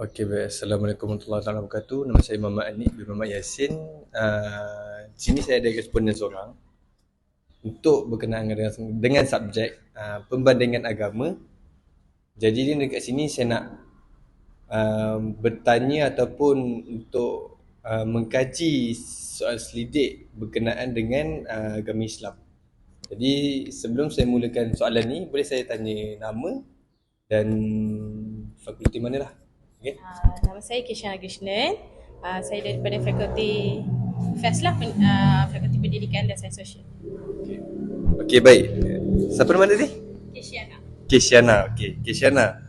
Okey, baik. Assalamualaikum warahmatullahi wabarakatuh. Nama saya Muhammad Anik bin Muhammad Yasin. Uh, di sini saya ada responden seorang untuk berkenaan dengan, dengan subjek uh, pembandingan agama. Jadi ni dekat sini saya nak uh, bertanya ataupun untuk uh, mengkaji soal selidik berkenaan dengan uh, agama Islam. Jadi sebelum saya mulakan soalan ni, boleh saya tanya nama dan fakulti mana lah? Okay. Uh, nama saya Kishana Krishnan. Uh, saya daripada Fakulti FAS lah, pen, uh, Fakulti Pendidikan dan Sains Sosial. Okey, okay, baik. Siapa nama tadi? Kishana. Kesiana. Okey, Kesiana.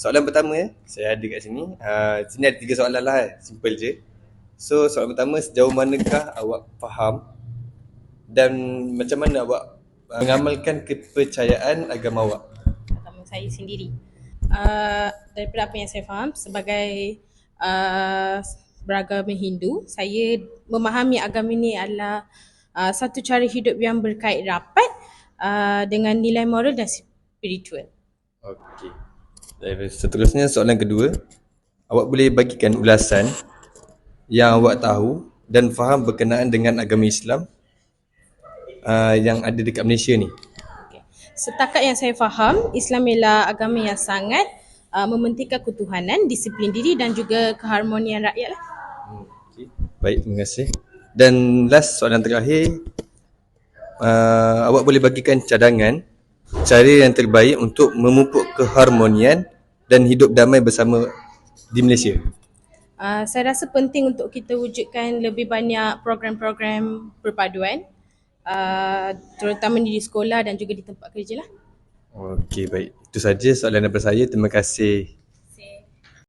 Soalan pertama saya ada kat sini. Uh, sini ada tiga soalan lah. eh. Simple je. So, soalan pertama sejauh manakah awak faham dan macam mana awak uh, mengamalkan kepercayaan agama awak? Agama saya sendiri. Uh, daripada apa yang saya faham sebagai uh, beragama Hindu, saya memahami agama ini adalah uh, satu cara hidup yang berkait rapat uh, dengan nilai moral dan spiritual. Okey. Dan seterusnya soalan kedua. Awak boleh bagikan ulasan yang awak tahu dan faham berkenaan dengan agama Islam uh, yang ada dekat Malaysia ni. Setakat yang saya faham, Islam ialah agama yang sangat uh, mementingkan ketuhanan, disiplin diri dan juga keharmonian rakyat lah. Okay. Baik, terima kasih. Dan last soalan terakhir, uh, awak boleh bagikan cadangan cara yang terbaik untuk memupuk keharmonian dan hidup damai bersama di Malaysia. Uh, saya rasa penting untuk kita wujudkan lebih banyak program-program perpaduan uh, terutama di sekolah dan juga di tempat kerja lah. Okey, baik. Itu saja soalan daripada saya. Terima kasih